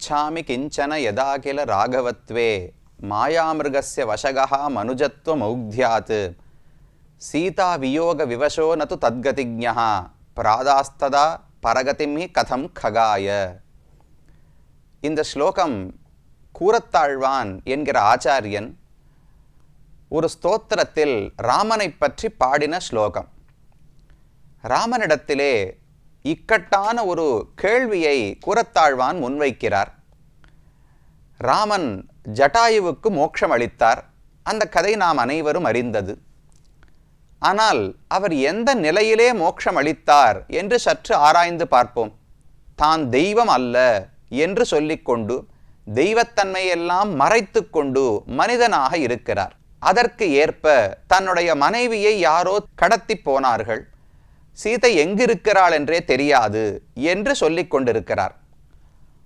पृच्छामि किञ्चन यदा किल राघवत्वे मायामृगस्य वशगः मनुजत्वमौग्ध्यात् सीतावियोगविवशो न तु तद्गतिज्ञः प्रादास्तदा பரகதிம் ஹி கதம் ககாய இந்த ஸ்லோகம் கூரத்தாழ்வான் என்கிற ஆச்சாரியன் ஒரு ஸ்தோத்திரத்தில் ராமனை பற்றி பாடின ஸ்லோகம் ராமனிடத்திலே இக்கட்டான ஒரு கேள்வியை கூரத்தாழ்வான் முன்வைக்கிறார் ராமன் ஜட்டாயுவுக்கு மோட்சம் அளித்தார். அந்த கதை நாம் அனைவரும் அறிந்தது. ஆனால் அவர் எந்த நிலையிலே மோட்சம் அளித்தார் என்று சற்று ஆராய்ந்து பார்ப்போம். தான் தெய்வம் அல்ல என்று சொல்லிக்கொண்டு தெய்வத்தன்மையெல்லாம் மறைத்து கொண்டு மனிதனாக இருக்கிறார். அதற்கு ஏற்ப தன்னுடைய மனைவியை யாரோ கடத்தி போனார்கள். சீதை எங்கிருக்கிறாள் என்றே தெரியாது என்று சொல்லிக் கொண்டிருக்கிறார்.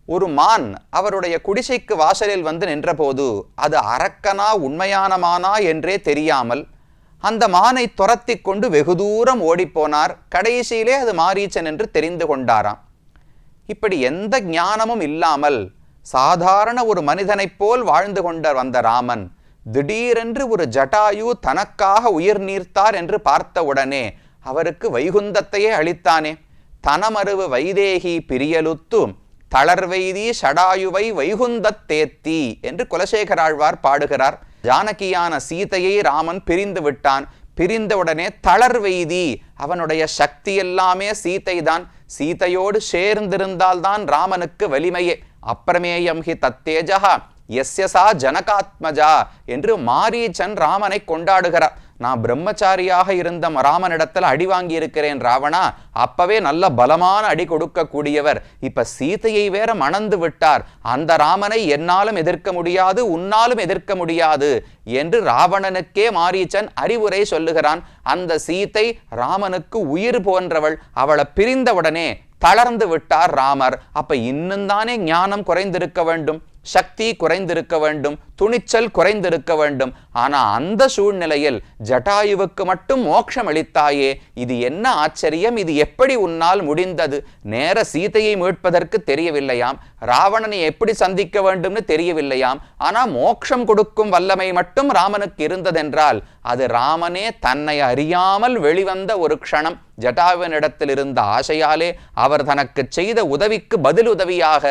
ஒரு மான் அவருடைய குடிசைக்கு வாசலில் வந்து நின்றபோது அது அரக்கனா உண்மையான மானா? என்றே தெரியாமல் அந்த மானை துரத்தி கொண்டு வெகு தூரம் ஓடிப்போனார். கடைசியிலே அது மாரீச்சன் என்று தெரிந்து கொண்டாராம். இப்படி எந்த ஞானமும் இல்லாமல் சாதாரண ஒரு மனிதனைப் போல் வாழ்ந்து கொண்ட வந்த ராமன் திடீரென்று ஒரு ஜட்டாயு தனக்காக உயிர் நீர்த்தார் என்று பார்த்தவுடனே அவருக்கு வைகுந்தத்தையே அளித்தானே. தனமருவு வைதேகி பிரியலுத்தும் தளர்வெய்தி ஷடாயுவை வைகுந்தத் தேத்தி என்று குலசேகராழ்வார் பாடுகிறார். ஜானகியான சீதையை ராமன் பிரிந்து விட்டான். பிரிந்தவுடனே தளர்வெய்தி அவனுடைய சக்தி எல்லாமே சீதை தான் சீதையோடு சேர்ந்திருந்தால்தான் ராமனுக்கு வலிமையே. அப்பிரமேயம் ஹி தத்தேஜா எஸ்யசா ஜனகாத்மஜா என்று மாரீச்சன் ராமனை கொண்டாடுகிறார். நான் பிரம்மச்சாரியாக இருந்த ராமனிடத்தில் அடி வாங்கி இருக்கிறேன் ராவணா. அப்பவே நல்ல பலமான அடி கொடுக்கக்கூடியவர். இப்ப சீதையை வேற மணந்து விட்டார். அந்த ராமனை என்னாலும் எதிர்க்க முடியாது உன்னாலும் எதிர்க்க முடியாது என்று ராவணனுக்கே மாரீச்சன் அறிவுரை சொல்லுகிறான். அந்த சீதை ராமனுக்கு உயிர் போன்றவள். அவளை பிரிந்தவுடனே தளர்ந்து விட்டார் ராமர். அப்ப இன்னும் தானே ஞானம் குறைந்திருக்க வேண்டும். சக்தி குறைந்திருக்க வேண்டும் துணிச்சல் குறைந்திருக்க வேண்டும். ஆனா அந்த சூழ்நிலையில் ஜட்டாயுவுக்கு மட்டும் மோட்சம் அளித்தாயே இது என்ன ஆச்சரியம்? இது எப்படி உன்னால் முடிந்தது? நேர சீதையை மீட்பதற்கு தெரியவில்லையாம். ராவணனை எப்படி சந்திக்க வேண்டும்னு தெரியவில்லையாம். ஆனா மோட்சம் கொடுக்கும் வல்லமை மட்டும் ராமனுக்கு இருந்ததென்றால் அது ராமனே தன்னை அறியாமல் வெளிவந்த ஒரு க்ஷணம். ஜட்டாவினிடத்தில் இருந்த ஆசையாலே அவர் தனக்கு செய்த உதவிக்கு பதில் உதவியாக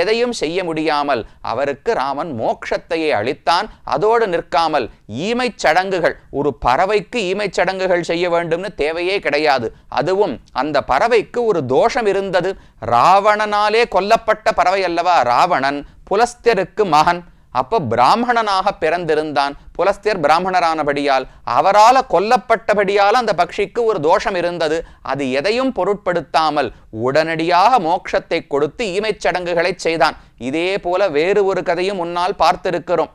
எதையும் செய்ய முடியாமல் அவருக்கு ராமன் மோட்சத்தையே அளித்தான். அதோடு நிற்காமல் ஈமைச் சடங்குகள் ஒரு பறவைக்கு ஈமைச் சடங்குகள் செய்ய வேண்டும்னு தேவையே கிடையாது. அதுவும் அந்த பறவைக்கு ஒரு தோஷம் இருந்தது. ராவணனாலே கொல்லப்பட்ட பறவை அல்லவா ராவணன் புலஸ்தியருக்கு மகன். அப்ப பிராமணனாக பிறந்திருந்தான். புலஸ்தியர் பிராமணரானபடியால் அவரால் கொல்லப்பட்டபடியால் அந்த பக்ஷிக்கு ஒரு தோஷம் இருந்தது. அது எதையும் பொருட்படுத்தாமல் உடனடியாக மோட்சத்தை கொடுத்து ஈமைச் சடங்குகளை செய்தான். இதே போல வேறு ஒரு கதையும் முன்னால் பார்த்திருக்கிறோம்.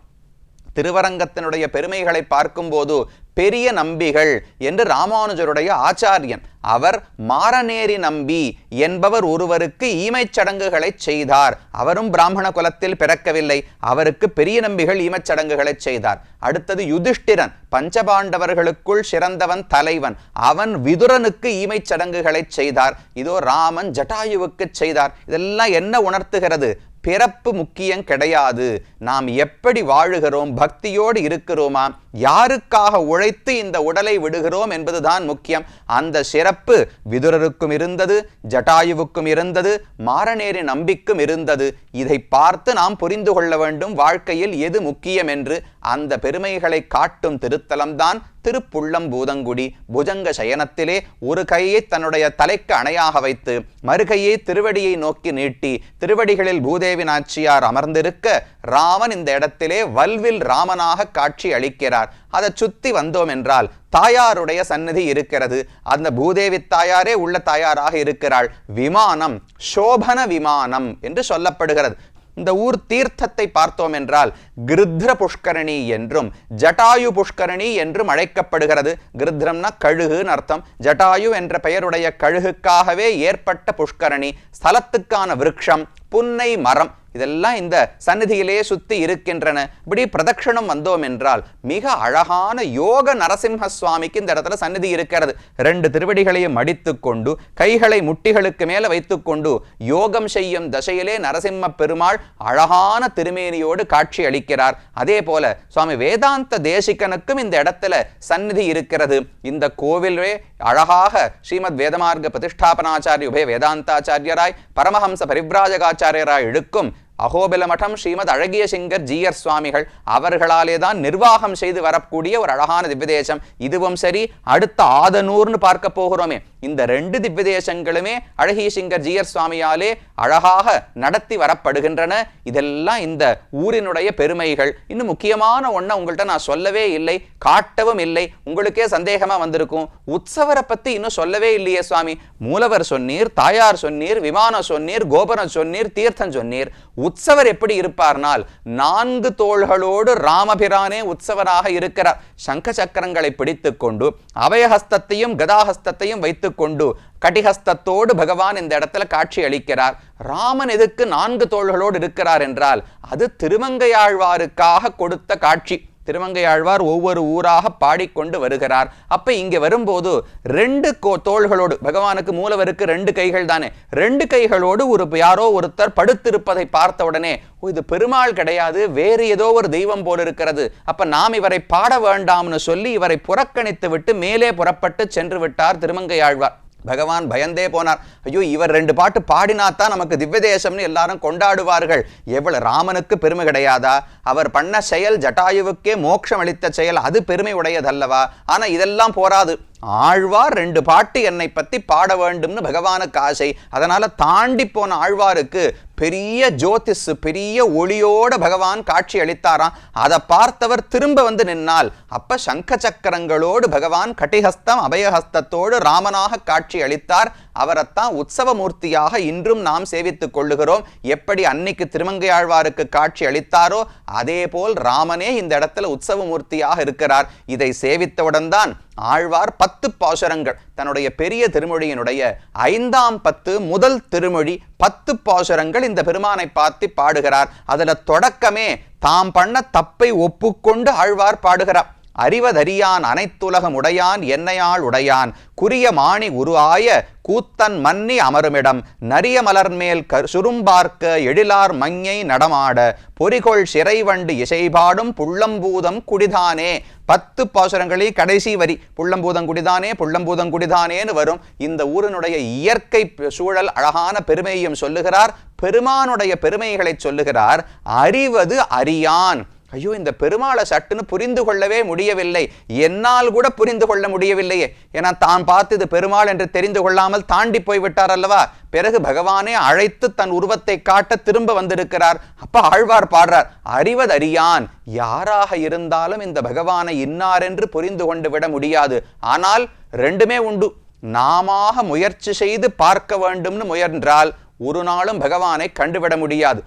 திருவரங்கத்தினுடைய பெருமைகளை பார்க்கும்போது பெரிய நம்பிகள் என்று ராமானுஜருடைய ஆச்சாரியன். அவர் மாரநேரி நம்பி என்பவர் ஒருவருக்கு ஈமைச் சடங்குகளை செய்தார். அவரும் பிராமண குலத்தில் பிறக்கவில்லை. அவருக்கு பெரிய நம்பிகள் ஈமைச் சடங்குகளை செய்தார். அடுத்தது யுதிஷ்டிரன் பஞ்சபாண்டவர்களுக்குள் சிறந்தவன் தலைவன். அவன் விதுரனுக்கு ஈமைச் சடங்குகளை செய்தார். இதோ ராமன் ஜட்டாயுவுக்கு செய்தார். இதெல்லாம் என்ன உணர்த்துகிறது? பிறப்பு முக்கியம் கிடையாது. நாம் எப்படி வாழுகிறோம்? பக்தியோடு இருக்கிறோமா? யாருக்காக உழைத்து இந்த உடலை விடுகிறோம் என்பதுதான் முக்கியம். அந்த சிறப்பு விதுரருக்கும் இருந்தது ஜட்டாயுவுக்கும் இருந்தது மாரநேரி நம்பிக்கும் இருந்தது. இதை பார்த்து நாம் புரிந்து கொள்ள வேண்டும் வாழ்க்கையில் எது முக்கியம் என்று. அந்த பெருமைகளை காட்டும் திருத்தலம்தான் திருப்புள்ளம் பூதங்குடி. புஜங்க சயனத்திலே ஒரு கையை தன்னுடைய தலைக்கு அணையாக வைத்து மறுகையை திருவடியை நோக்கி நீட்டி திருவடிகளில் பூதேவி நாச்சியார் அமர்ந்திருக்க ராமன் இந்த இடத்திலே வல்வில் ராமனாக காட்சி அளிக்கிறார். அதை சுத்தி வந்தோம் என்றால் தாயாருடைய சந்நிதி இருக்கிறது. அந்த பூதேவி தாயாரே உள்ள தாயாராக இருக்கிறாள். விமானம் சோபன விமானம் என்று சொல்லப்படுகிறது. இந்த ஊர் தீர்த்தத்தை பார்த்தோம் என்றால் கிருத்ர புஷ்கரணி என்றும் ஜட்டாயு புஷ்கரணி என்றும் அழைக்கப்படுகிறது. கிருத்ரம்னா கழுகுன்னு அர்த்தம். ஜட்டாயு என்ற பெயருடைய கழுகுக்காகவே ஏற்பட்ட புஷ்கரணி ஸ்தலத்துக்கான விருட்சம் புன்னை மரம் இதெல்லாம் இந்த சந்நிதியிலே சுத்தி இருக்கின்றன. இப்படி பிரதட்சணம் வந்தோம் என்றால் மிக அழகான யோக நரசிம்ம சுவாமிக்கு இந்த இடத்துல சந்நிதி இருக்கிறது. ரெண்டு திருவடிகளையும் மடித்துக் கொண்டு கைகளை முட்டிகளுக்கு மேல வைத்துக்கொண்டு யோகம் செய்யும் தசையிலே நரசிம்ம பெருமாள் அழகான திருமேனியோடு காட்சி அளிக்கிறார். அதே போல சுவாமி வேதாந்த தேசிகனுக்கும் இந்த இடத்துல சந்நிதி இருக்கிறது. இந்த கோவிலே அழகாக ஸ்ரீமத் வேதமார்க்க பிரதிஷ்டாபனாச்சாரிய உபய வேதாந்தாச்சாரியராய் பரமஹம்ச பரிவிராஜகாச்சாரியராய் இழுக்கும் அகோபில மடம் ஸ்ரீமத் அழகிய சிங்கர் ஜீயர் சுவாமிகள் அவர்களாலே தான் நிர்வாகம் செய்து வரக்கூடிய ஒரு அழகான திவ்யதேசம். இதுவும் சரி அடுத்த ஆதனூர்னு பார்க்க போகிறோமே. இந்த ரெண்டு திவ்யதேசங்களுமே அழகி சிங்கர் ஜீயர் சுவாமியாலே அழகாக நடத்தி வரப்படுகின்றன. இதெல்லாம் இந்த ஊரினுடைய பெருமைகள். இன்னும் முக்கியமான ஒன்றை உங்கள்கிட்ட நான் சொல்லவே இல்லை காட்டவும் இல்லை. உங்களுக்கே சந்தேகமா வந்திருக்கும். உற்சவரை பத்தி இன்னும் சொல்லவே இல்லையே சுவாமி. மூலவர் சொன்னீர் தாயார் சொன்னீர் விமானம் சொன்னீர் கோபுரம் சொன்னீர் தீர்த்தம் சொன்னீர். உற்சவர் எப்படி இருப்பார்னால் நான்கு தோள்களோடு ராமபிரானே உற்சவராக இருக்கிறார். சங்க சக்கரங்களை பிடித்துக்கொண்டு அபயஹஸ்தத்தையும் கதாஹஸ்தத்தையும் கொண்டு கட்டிஹஸ்தத்தோடு பகவான் இந்த இடத்துல காட்சி அளிக்கிறார். ராமன் எதுக்கு நான்கு தோள்களோடு இருக்கிறார் என்றால் அது திருமங்கையாழ்வாருக்காக கொடுத்த காட்சி. திருமங்கையாழ்வார் ஒவ்வொரு ஊராக பாடிக்கொண்டு வருகிறார். அப்போ இங்கே வரும்போது ரெண்டு கோ தோள்களோடு பகவானுக்கு மூலவருக்கு ரெண்டு கைகள் தானே? ரெண்டு கைகளோடு ஒரு யாரோ ஒருத்தர் படுத்திருப்பதை பார்த்த உடனே இது பெருமாள் கிடையாது வேறு ஏதோ ஒரு தெய்வம் போல் இருக்கிறது. அப்போ நாம் இவரை பாட வேண்டாம்னு சொல்லி இவரை புறக்கணித்து விட்டு மேலே புறப்பட்டு சென்று விட்டார் திருமங்கையாழ்வார் பகவான் பயந்தே போனார். ஐயோ இவர் ரெண்டு பாட்டு பாடினாத்தான் நமக்கு திவ்யதேசம்னு எல்லாரும் கொண்டாடுவார்கள். எவ்வளவு ராமனுக்கு பெருமை கிடையாதா? அவர் பண்ண செயல் ஜட்டாயுவுக்கே மோட்சம் அளித்த செயல் அது பெருமை உடையதல்லவா? ஆனா இதெல்லாம் போராது. ஆழ்வார் ரெண்டு பாட்டு என்னை பற்றி பாட வேண்டும்னு பகவானுக்கு ஆசை. அதனால் தாண்டி போன ஆழ்வாருக்கு பெரிய ஜோதிஸ் பெரிய ஒளியோட பகவான் காட்சி அளித்தாராம். அதை பார்த்தவர் திரும்ப வந்து நின்னால் அப்ப சங்க சக்கரங்களோடு பகவான் கட்டிஹஸ்தம் அபயஹஸ்தத்தோடு ராமனாக காட்சி அளித்தார். அவரைத்தான் உற்சவ மூர்த்தியாக இன்றும் நாம் சேவித்துக் கொள்ளுகிறோம். எப்படி அன்னைக்கு திருமங்கையாழ்வாருக்கு காட்சி அளித்தாரோ அதே போல் ராமனே இந்த இடத்துல உற்சவ மூர்த்தியாக இருக்கிறார். இதை சேவித்தவுடன் தான் ஆழ்வார் பத்து பாசுரங்கள் தன்னுடைய பெரிய திருமொழியினுடைய ஐந்தாம் பத்து முதல் திருமொழி பத்து பாசுரங்கள் இந்த பெருமானை பார்த்து பாடுகிறார். அதில் தொடக்கமே தாம் பண்ண தப்பை ஒப்புக்கொண்டு ஆழ்வார் பாடுகிறார். அறிவதறியான் அனைத்துலகம் உடையான் என்னையாள் உடையான். குறிய மாணி உருவாய கூத்தன் மன்னி அமருமிடம். நரிய மலர்மேல் சுரும்பார்க்க எழிலார் மஞ்ஞை நடமாட. பொறிகொள் சிறைவண்டு இசைபாடும் புள்ளம்பூதம் குடிதானே. பத்து பாசுரங்களே கடைசி வரி புள்ளம்பூதம் குடிதானே புள்ளம்பூதம் குடிதானேன்னு வரும். இந்த ஊரினுடைய இயற்கை சூழல் அழகான பெருமையும் சொல்லுகிறார். பெருமானுடைய பெருமைகளை சொல்லுகிறார். அறிவது அறியான். ஐயோ இந்த பெருமாளை சட்டுன்னு புரிந்து கொள்ளவே முடியவில்லை. என்னால் கூட புரிந்து கொள்ள முடியவில்லையே. ஏன்னா தான் பார்த்து இது பெருமாள் என்று தெரிந்து கொள்ளாமல் தாண்டி போய்விட்டார் அல்லவா? பிறகு பகவானே அழைத்து தன் உருவத்தை காட்ட திரும்ப வந்திருக்கிறார். அப்ப ஆழ்வார் பாடுறார் அறிவதறியான் யாராக இருந்தாலும் இந்த பகவானை இன்னார் என்று புரிந்து கொண்டு விட முடியாது. ஆனால் ரெண்டுமே உண்டு. நாமாக முயற்சி செய்து பார்க்க வேண்டும்னு முயன்றால் ஒரு நாளும் பகவானை கண்டுவிட முடியாது.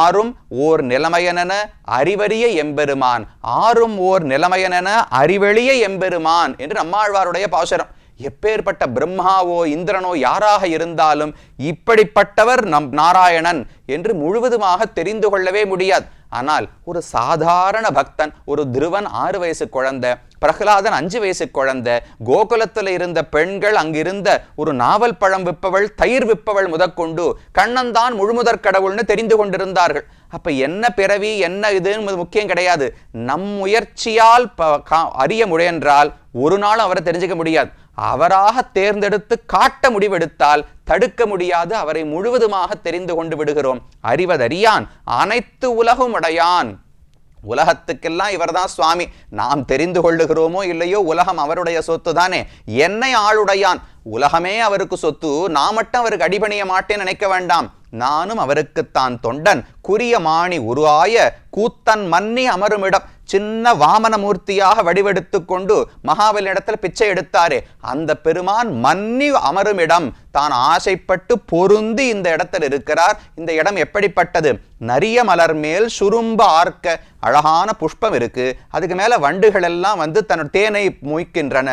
ஆறும் ஓர் நிலைமையனென அறிவறிய எம்பெருமான். ஆறும் ஓர் நிலைமையனென அறிவெளிய எம்பெருமான் என்று நம்மாழ்வாருடைய பாசுரம். எப்பேற்பட்ட பிரம்மாவோ இந்திரனோ யாராக இருந்தாலும் இப்படிப்பட்டவர் நம் நாராயணன் என்று முழுவதுமாக தெரிந்து கொள்ளவே முடியாது. ஆனால் ஒரு சாதாரண பக்தன் ஒரு திருவன் ஆறு வயசு குழந்தை பிரகலாதன் அஞ்சு வயசு குழந்தை கோகுலத்தில் இருந்த பெண்கள் அங்கிருந்த ஒரு நாவல் பழம் விற்பவள் தயிர் விற்பவள் முதற்கொண்டு கண்ணன்தான் முழுமுதற் கடவுள்னு தெரிந்து கொண்டிருந்தார்கள். அப்ப என்ன பிறவி என்ன இதுன்னு முக்கியம் கிடையாது. நம் முயற்சியால் அறிய முயன்றால் ஒரு நாளும் அவரை தெரிஞ்சுக்க முடியாது. அவராக தேர்ந்தெடுத்து காட்ட முடிவெடுத்தால் தடுக்க முடியாது. அவரை முழுவதுமாக தெரிந்து கொண்டு விடுகிறோம். அறிவதறியான் அனைத்து உலகும் அடையான் உலகத்துக்கெல்லாம் இவர்தான் சுவாமி. நாம் தெரிந்து கொள்ளுகிறோமோ இல்லையோ உலகம் அவருடைய சொத்து தானே என்னை ஆளுடையான். உலகமே அவருக்கு சொத்து. நான் மட்டும் அவருக்கு அடிபணிய மாட்டேன் நினைக்க வேண்டாம். நானும் அவருக்குத்தான் தொண்டன். குறிய மாணி உருவாய கூத்தன் மன்னி அமருமிடம். சின்ன வாமனமூர்த்தியாக வடிவெடுத்து கொண்டு மகாபலி இடத்துல பிச்சை எடுத்தாரே அந்த பெருமான் மன்னி அமருமிடம் தான் ஆசைப்பட்டு பொருந்தி இந்த இடத்தில் இருக்கிறார். இந்த இடம் எப்படிப்பட்டது? நரிய மலர் மேல் சுரும்ப ஆர்க்க அழகான புஷ்பம் இருக்கு. அதுக்கு மேல வண்டுகள் எல்லாம் வந்து தன்னோட தேனை மூய்க்கின்றன.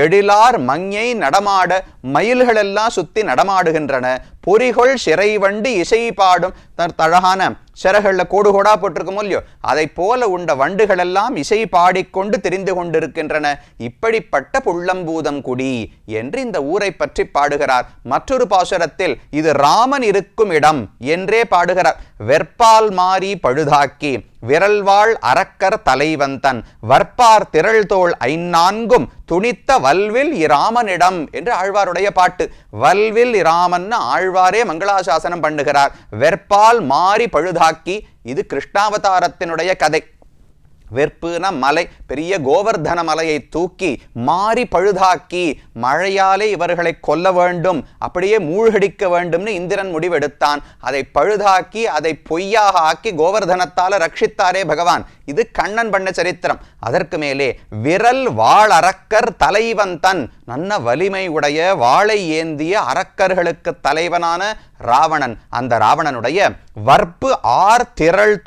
எழிலார் மங்கை நடமாட மயில்கள் எல்லாம் சுத்தி நடமாடுகின்றன. பொறிகொள் சிறை வண்டு இசை பாடும் தன் அழகான சிறகுகளில் கோடு கோடா போட்டிருக்கும் இல்லையோ? அதை போல உண்ட வண்டுகள் எல்லாம் இசை பாடிக்கொண்டு தெரிந்து கொண்டிருக்கின்றன. இப்படிப்பட்ட புள்ளம்பூதம் குடி என்று இந்த ஊரை பற்றி பாடுகிறார். மற்றொரு பாசுரத்தில் இது ராமன் இருக்கும் இடம் என்றே பாடுகிறார். வெற்பால் மாறி பழுதாக்கி விரல்வாள் அரக்கர் தலைவந்தன் வற்பார் திரள்தோள் ஐநான்கும் துணித்த வல்வில் இராமனிடம் என்று ஆழ்வாருடைய பாட்டு. வல்வில் இராமன் ஆழ்வாரே மங்களாசாசனம் பண்ணுகிறார். வெற்பால் மாறி பழுதாக்கி இது கிருஷ்ணாவதாரத்தினுடைய கதை. வெற்புனா மலை பெரிய கோவர்தன மலையை தூக்கி மாறி பழுதாக்கி மழையாலே இவர்களை கொல்ல வேண்டும் அப்படியே மூழ்கடிக்க வேண்டும்னு இந்திரன் முடிவெடுத்தான். அதை பழுதாக்கி அதை பொய்யாக ஆக்கி கோவர்தனத்தால ரட்சித்தாரே பகவான். இது கண்ணன் பண்ண சரித்திரம். அதற்கு மேலே விரல் வாழ் தலைவன் தன் நல்ல வலிமை உடைய வாளை ஏந்திய அரக்கர்களுக்கு தலைவனான ராவணன். அந்த ராவணனுடைய வற்பு ஆர் திரள்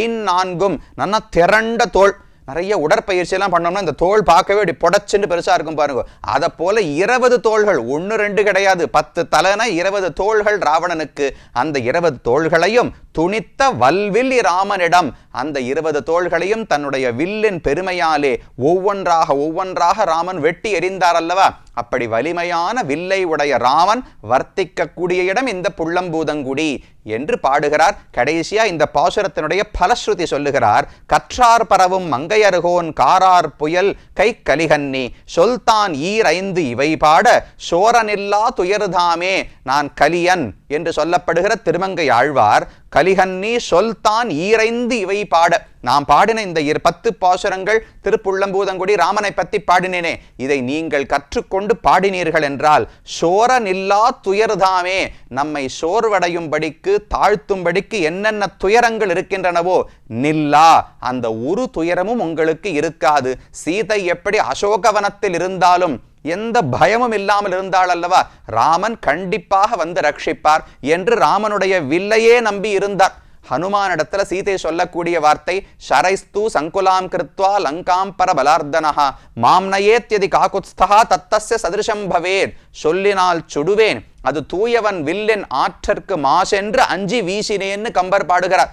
ஐந் நான்கும். நல்ல திரண்ட தோள் நிறைய உடற்பயிற்சி எல்லாம் பண்ணோம்னா இந்த தோல் பார்க்கவே இப்படி புடச்சுன்னு பெருசா இருக்கும் பாருங்க. அதை போல இருபது தோள்கள். ஒன்று ரெண்டு கிடையாது. பத்து தலைனா இருபது தோள்கள் ராவணனுக்கு. அந்த இருபது தோள்களையும் துணித்த வல்வில் ராமனிடம் அந்த இருபது தோள்களையும் தன்னுடைய வில்லின் பெருமையாலே ஒவ்வொன்றாக ஒவ்வொன்றாக ராமன் வெட்டி எறிந்தார் அல்லவா? அப்படி வலிமையான வில்லை உடைய ராமன் வர்த்திக்கக்கூடிய இடம் இந்த புள்ளம்பூதங்குடி என்று பாடுகிறார். கடைசியா இந்த பாசுரத்தினுடைய பலஸ்ருதி சொல்லுகிறார் கற்றார் பரவும் மங்கையருகோன் காரார் புயல் கை கலிகன்னி சொல்தான் ஈரைந்து இவை பாட சோரனில்லா துயர்தாமே நான் கலியன் என்று சொல்லப்படுகிற திருமங்கை ஆழ்வார் கலிகன்னி சொல்தான் ஈரைந்து இவை பாட. நாம் பாடின இந்த இரு பத்து பாசுரங்கள் திருப்புள்ளம்பூதங்குடி ராமனை பத்தி பாடினேனே. இதை நீங்கள் கற்றுக்கொண்டு பாடினீர்கள் என்றால் சோர நில்லா துயர்தாமே. நம்மை சோர்வடையும்படிக்கு தாழ்த்தும்படிக்கு என்னென்ன துயரங்கள் இருக்கின்றனவோ நில்லா. அந்த ஒரு துயரமும் உங்களுக்கு இருக்காது. சீதை எப்படி அசோகவனத்தில் இருந்தாலும் எந்த பயமும் இல்லாமல் இருந்தாள் அல்லவா? ராமன் கண்டிப்பாக வந்து ரட்சிப்பார் என்று ராமனுடைய வில்லையே நம்பி இருந்தார். ஹனுமானிடத்துல சீதை சொல்லக்கூடிய வார்த்தை ஷரைஸ்து சங்குலாம் கிருத்வா லங்காம் பரபலார்த்தனஹா மாம்னயேத்யதி காகுத்ஸ்தா தத்தஸ்ய சதிருஷம் பவேன் சொல்லினால் சுடுவேன் அது தூயவன் வில்லின் ஆற்றற்கு மாசென்று அஞ்சி வீசினேன்னு கம்பர் பாடுகிறார்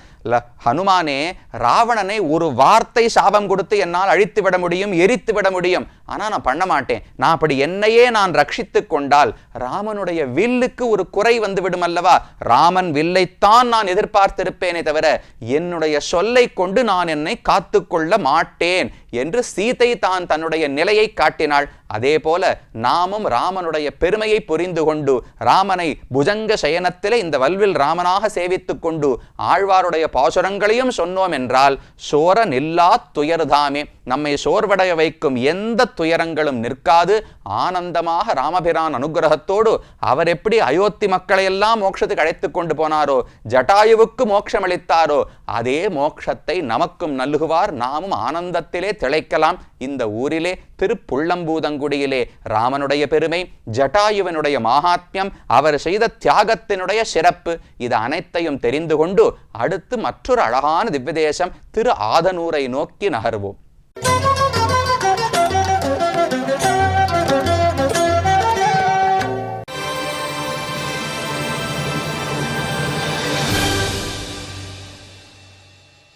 ஹனுமானே ராவணனை ஒரு வார்த்தை சாபம் கொடுத்து என்னால் அழித்து விட முடியும் எரித்து விட முடியும். ஆனால் நான் பண்ண மாட்டேன். நான் அப்படி என்னையே நான் ரட்சித்து கொண்டால் ராமனுடைய வில்லுக்கு ஒரு குறை வந்து விடும் அல்லவா? ராமன் வில்லைத்தான் நான் எதிர்பார்த்திருப்பேனே தவிர என்னுடைய சொல்லை கொண்டு நான் என்னை காத்து கொள்ள மாட்டேன். என்று சீதை தான் தன்னுடைய நிலையை காட்டினாள். அதே போல நாமும் ராமனுடைய பெருமையை புரிந்து கொண்டு ராமனை புஜங்க சயனத்திலே இந்த வல்வில் ராமனாக சேவித்துக் கொண்டு ஆழ்வாருடைய பாசுரங்களையும் சொன்னோம் என்றால் சோர நில்லா துயர்தாமே. நம்மை சோர்வடைய வைக்கும் எந்த துயரங்களும் நிற்காது. ஆனந்தமாக ராமபிரான் அனுகிரகத்தோடு அவர் எப்படி அயோத்தி மக்களையெல்லாம் மோட்சத்துக்கு அழைத்து கொண்டு போனாரோ ஜட்டாயுவுக்கு மோட்சம் அளித்தாரோ அதே மோட்சத்தை நமக்கும் நல்குவார். நாமும் ஆனந்தத்திலே திளைக்கலாம். இந்த ஊரிலே திருப்புள்ளம்பூதங்குடியிலே ராமனுடைய பெருமை ஜட்டாயுவனுடைய மகாத்மியம் அவர் செய்த தியாகத்தினுடைய சிறப்பு இது அனைத்தையும் தெரிந்து கொண்டு அடுத்து மற்றொரு அழகான திவ்யதேசம் திரு ஆதனூரை நோக்கி நகர்வோம்.